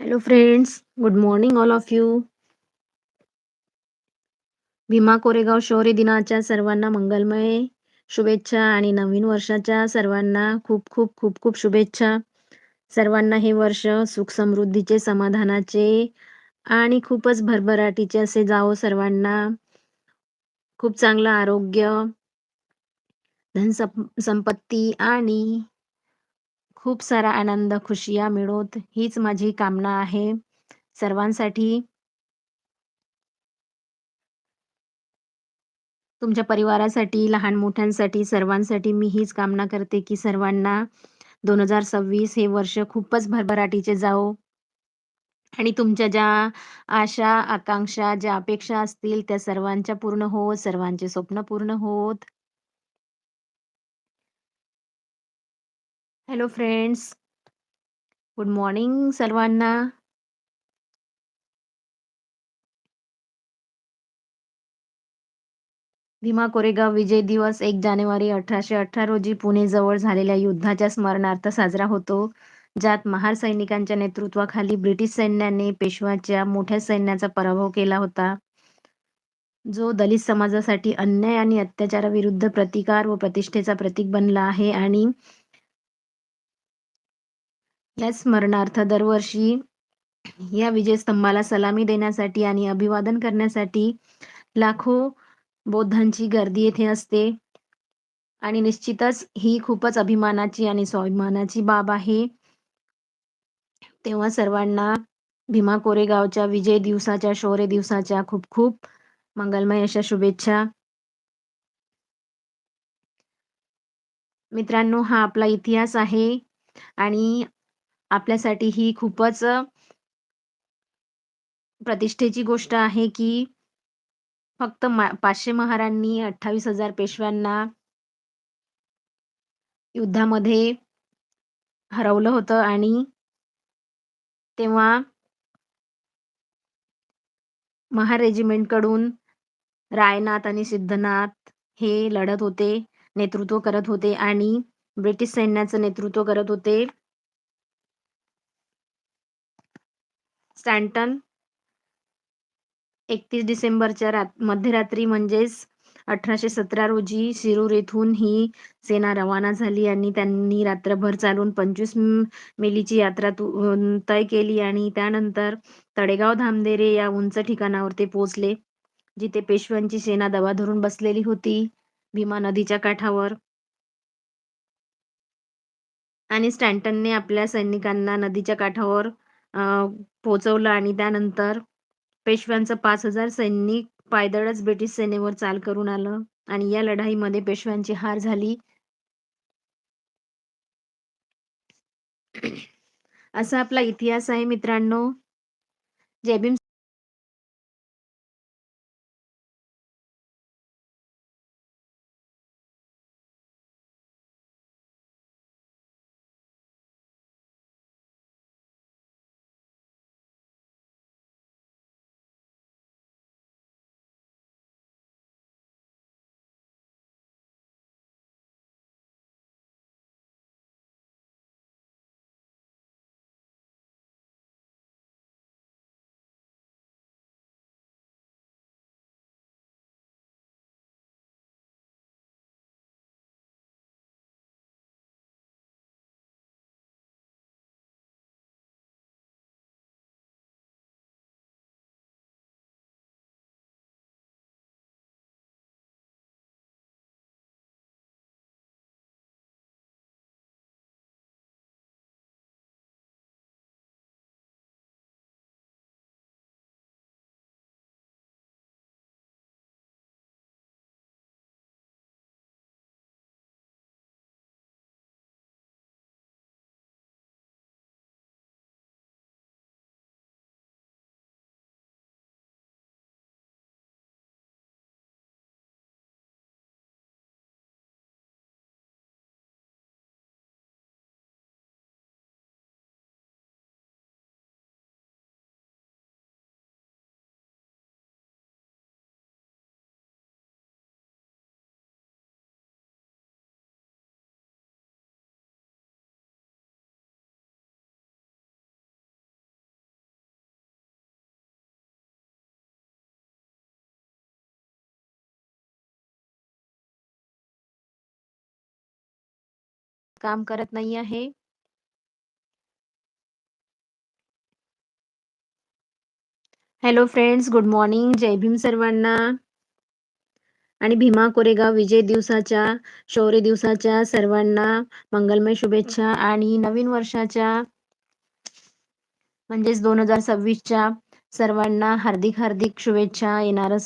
Hello friends, good morning all of you. Bhima Koregaon शौर्य दिनाच्या सर्वांना मंगलमय शुभेच्छा आणि नवीन वर्षाच्या सर्वांना खूप खूप खूप खूप शुभेच्छा. सर्वांना हे वर्ष सुख समृद्धीचे, समाधानाचे आणि खूपच भरभराटीचे असे जावो सर्वांना. खूप चांगलं आरोग्य, धन संपत्ती आणि खूप सारा आनंद, खुशिया मिळोत. हीच माझी कामना आहे. सर्वांसाठी. तुमच्या परिवारासाठी, लहान-मोठ्यांसाठी, सर्वांसाठी मी हीच कामना करते की सर्वांना 2026 हे वर्ष खूपच भरभराटीचे जाओ आणि तुमच्या ज्या आशा, आकांक्षा, ज्या अपेक्षा असतील त्या सर्वांच्या पूर्ण होत सर्वांचे स्वप्न पूर्ण होत हॅलो फ्रेंड्स. गुड मॉर्निंग सर्वांना. भीमा कोरेगाव विजय दिवस एक जानेवारी अठराशे अठरा रोजी पुणे जवळ झालेल्या युद्धाच्या स्मरणार्थ साजरा होतो, ज्यात महार सैनिकांच्या नेतृत्वाखाली ब्रिटिश सैन्याने पेशव्याच्या मोठ्या सैन्याचा पराभव केला होता, जो दलित समाजासाठी अन्याय आणि अत्याचाराविरुद्ध प्रतिकार व प्रतिष्ठेचा प्रतीक बनला आहे आणि या स्मरणार्थ दरवर्षी या विजयस्तंभाला सलामी देण्यासाठी आणि अभिवादन करण्यासाठी लाखो बौद्धांची गर्दी येथे असते आणि निश्चितच ही खूपच अभिमानाची आणि स्वाभिमानाची बाब आहे. तेव्हा सर्वांना भीमा कोरेगावच्या विजय दिवसाच्या, शौर्य दिवसाच्या खूप खूप मंगलमय अशा शुभेच्छा. मित्रांनो, हा आपला इतिहास आहे आणि आपल्यासाठी ही खूपच प्रतिष्ठेची गोष्ट आहे की फक्त पाचशे महारांनी अठ्ठावीस हजार पेशव्यांना युद्धामध्ये हरवलं होतं आणि तेव्हा महार रेजिमेंटकडून रायनाथ आणि सिद्धनाथ हे लढत होते, नेतृत्व करत होते आणि ब्रिटिश सैन्याचं नेतृत्व करत होते. स्टॅन्टन. एकतीस डिसेंबरच्या मध्यरात्री म्हणजेच अठराशे सतरा रोजी शिरूर येथून ही सेना रवाना झाली आणि त्यांनी रात्रभर चालून पंचवीस मेलीची यात्रा तय केली आणि त्यानंतर तडेगाव धामदेरे या उंच ठिकाणावर ते पोहोचले, जिथे पेशव्यांची सेना दबा धरून बसलेली होती भीमा नदीच्या काठावर. आणि स्टॅन्टनने आपल्या सैनिकांना नदीच्या काठावर पोहोचवलं आणि त्यानंतर पेशव्यांचं पाच हजार सैनिक पायदळच ब्रिटिश सेनेवर चाल करून आलं आणि या लढाईमध्ये पेशव्यांची हार झाली. असा आपला इतिहास आहे मित्रांनो. जेबीम काम करत नाही आहे. हॅलो फ्रेंड्स गुड मॉर्निंग जय भीम सर्वांना. आणि भीमा कोरेगाव विजय दिवसाच्या शौर्य दिवसाच्या सर्वांना मंगलमय शुभेच्छा आणि नवीन वर्षाच्या म्हणजेच दोन हजार सव्वीसच्या सर्वांना हार्दिक हार्दिक शुभेच्छा. येणार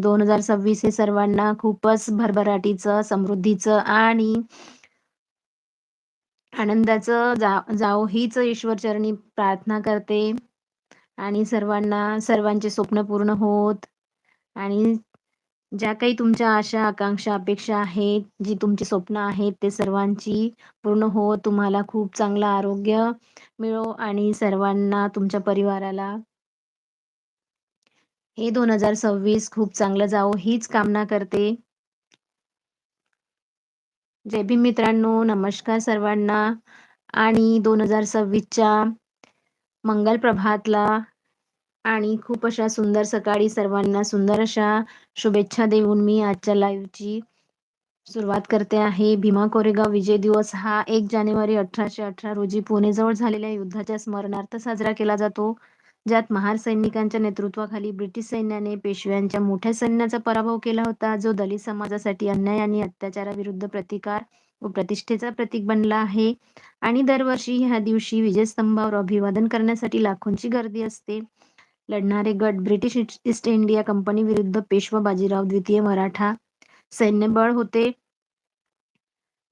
दोन हजार सव्वीस हे सर्वांना खूपच भरभराटीचं समृद्धीचं आणि आनंदाचं जा जाओ हीच ईश्वरचरणी प्रार्थना करते. आणि सर्वांना सर्वांचे स्वप्न पूर्ण होत. आणि ज्या काही तुमच्या आशा आकांक्षा अपेक्षा आहेत जी तुमची स्वप्न आहेत ते सर्वांची पूर्ण हो तुम्हाला खूप चांगलं आरोग्य मिळो आणि सर्वांना तुमच्या परिवाराला. हे दोन हजार सव्वीस खूप चांगलं जावो हीच कामना करते. जय भीम मित्रांनो नमस्कार सर्वांना. आणि दोन हजार सव्वीसच्या मंगल प्रभातला आणि खूप अशा सुंदर सकाळी सर्वांना सुंदर अशा शुभेच्छा देऊन मी आजच्या लाईव्हची सुरुवात करते आहे. भीमा कोरेगाव विजय दिवस हा एक जानेवारी अठराशे अठरा रोजी पुणेजवळ झालेल्या युद्धाच्या स्मरणार्थ साजरा केला जातो. ज्यात महार सैनिकांच्या नेतृत्वाखाली ब्रिटिश सैन्याने पेशव्यांच्या मोठ्या सैन्याचा पराभव केला होता जो दलित समाजासाठी अन्याय आणि अत्याचाराविरुद्ध प्रतिकार व प्रतिष्ठेचा प्रतीक बनला आहे. आणि दरवर्षी ह्या दिवशी विजयस्तंभावर अभिवादन करण्यासाठी लाखोंची गर्दी असते. लढणारे गट ब्रिटिश ईस्ट इंडिया कंपनी विरुद्ध पेशवा बाजीराव द्वितीय मराठा सैन्यबळ होते.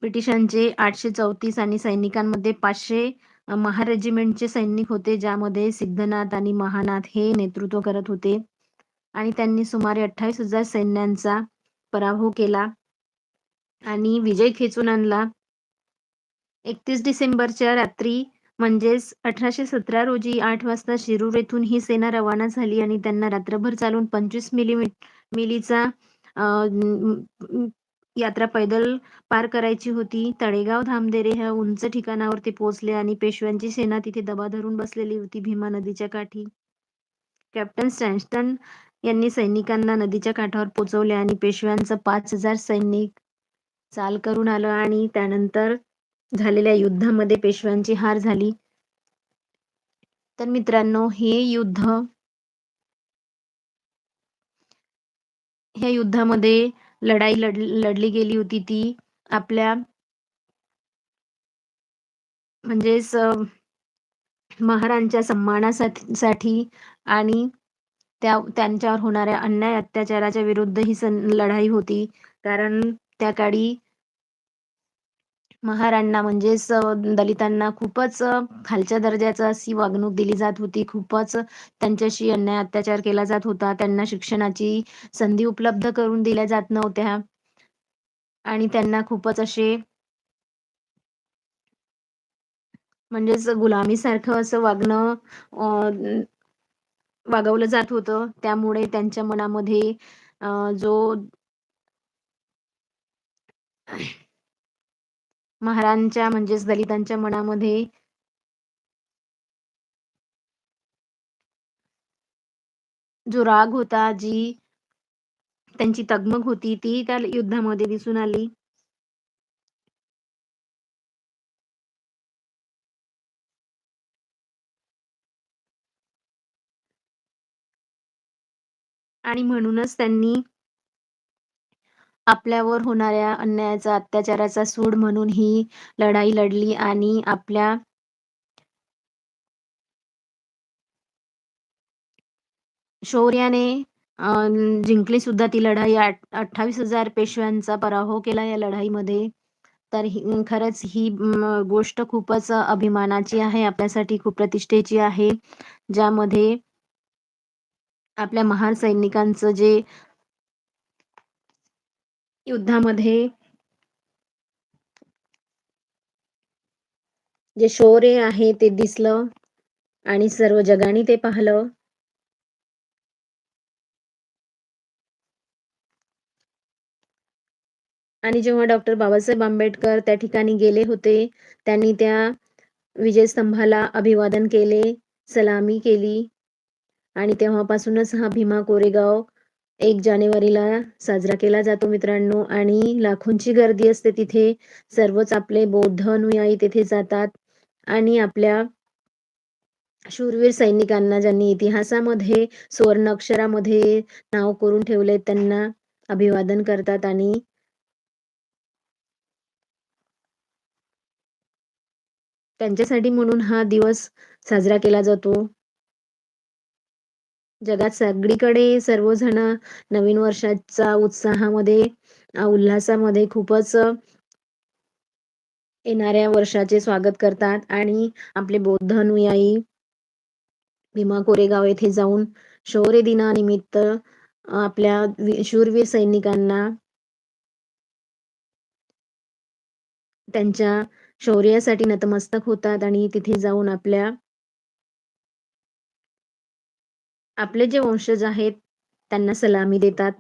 ब्रिटिशांचे आठशे चौतीस आणि सैनिकांमध्ये पाचशे महार रेजिमेंटचे सैनिक होते ज्यामध्ये सिद्धनाथ आणि महानाथ हे नेतृत्व करत होते. आणि त्यांनी सुमारे अठ्ठावीस हजार सैन्यांचा पराभव केला. आणि विजय खेचून आणला. एकतीस डिसेंबरच्या रात्री म्हणजेच अठराशे सतरा रोजी आठ वाजता शिरूर येथून ही सेना रवाना झाली आणि त्यांना रात्रभर चालून पंचवीस मिली मिलीचा यात्रा पैदल पार करायची होती. तळेगाव धामदेरे ह्या उंच ठिकाणावरती पोहोचले आणि पेशव्यांची सेना तिथे दबा धरून बसलेली होती भीमा नदीच्या काठी. कॅप्टन स्टॅन्स्टन यांनी सैनिकांना नदीच्या काठावर पोहोचवले आणि पेशव्यांचं पाच हजार सैनिक चाल करून आलं आणि त्यानंतर झालेल्या युद्धामध्ये पेशव्यांची हार झाली. तर मित्रांनो हे युद्ध ह्या युद्धामध्ये लढाई लढ लढली गेली होती ती. आपल्या म्हणजेच महारांच्या सन्मानासाठी आणि त्या त्यांच्यावर होणाऱ्या अन्याय अत्याचाराच्या विरुद्ध ही लढाई होती. कारण त्या काळी महारांना म्हणजेच दलितांना खूपच खालच्या दर्जाचं अशी वागणूक दिली जात होती. खूपच त्यांच्याशी अन्याय अत्याचार केला जात होता. त्यांना शिक्षणाची संधी उपलब्ध करून दिल्या जात नव्हत्या. आणि त्यांना खूपच असे म्हणजेच गुलामीसारखं असं वागणं वागवलं जात होतं. त्यामुळे त्यांच्या मनामध्ये जो महारांच्या म्हणजेच दलितांच्या मनामध्ये जो राग होता जी त्यांची तगमग होती ती त्या युद्धामध्ये दिसून आली. आणि म्हणूनच त्यांनी आपल्यावर होणाऱ्या अन्यायाचा अत्याचाराचा सूड म्हणून ही लढाई लढली आणि आपल्या शौर्याने जिंकली सुद्धा ती लढाई. अठ्ठावीस हजार पेशव्यांचा पराभव केला या लढाईमध्ये. तर खरंच ही गोष्ट खूपच अभिमानाची आहे आपल्यासाठी खूप प्रतिष्ठेची आहे ज्यामध्ये आपल्या महान सैनिकांचं जे युद्धामध्ये जे शौर्य आहे ते दिसलं आणि सर्व जगाने ते पाहलं. आणि जेव्हा डॉक्टर बाबासाहेब आंबेडकर त्या ठिकाणी गेले होते त्यांनी त्या विजयस्तंभाला अभिवादन केले सलामी केली. आणि तेव्हापासूनच हा भीमा कोरेगाव एक जानेवारीला साजरा केला जातो मित्रांनो. आणि लाखोंची गर्दी असते तिथे. सर्वच आपले बौद्ध अनुयायी तिथे जातात. आणि आपल्या शूरवीर सैनिकांना ज्यांनी इतिहासामध्ये सुवर्ण अक्षरामध्ये नाव करून ठेवले त्यांना अभिवादन करतात आणि त्यांच्यासाठी म्हणून हा दिवस साजरा केला जातो. जगात सगळीकडे सर्वजण नवीन वर्षाच्या उत्साहामध्ये उल्हासामध्ये खूपच येणाऱ्या वर्षाचे स्वागत करतात आणि आपले बौद्ध अनुयायी भीमा कोरेगाव येथे जाऊन शौर्य दिनानिमित्त आपल्या शूरवीर सैनिकांना त्यांच्या शौर्यासाठी नतमस्तक होतात आणि तिथे जाऊन आपल्या आपले जे वंशज आहेत त्यांना सलामी देतात.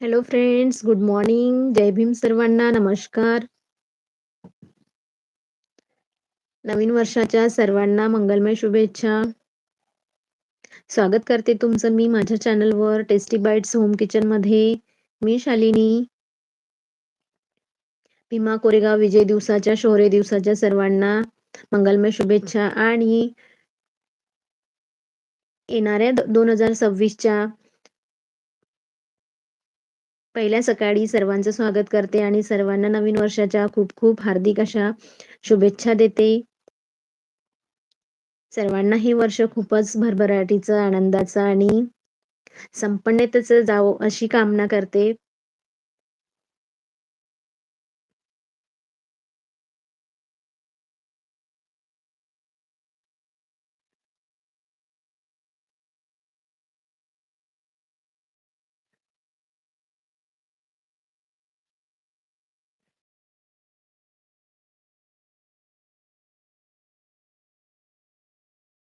हॅलो फ्रेंड्स गुड मॉर्निंग जय भीम सर्वांना. नमस्कार. नवीन वर्षाच्या सर्वांना मंगलमय शुभेच्छा. स्वागत करते तुमचं मी माझ्या चॅनलवर टेस्टी बाईट्स होम किचनमध्ये. मी शालिनी. भीमा कोरेगाव विजय दिवसाच्या शौर्य दिवसाच्या सर्वांना मंगलमय शुभेच्छा. आणि येणाऱ्या दोन हजार सव्वीसच्या पहिल्या सकाळी सर्वांचं स्वागत करते आणि सर्वांना नवीन वर्षाच्या खूप खूप हार्दिक अशा शुभेच्छा देते. सर्वांना हे वर्ष खूपच भरभराटीचं आनंदाचं आणि संपन्नतेच जावं अशी कामना करते.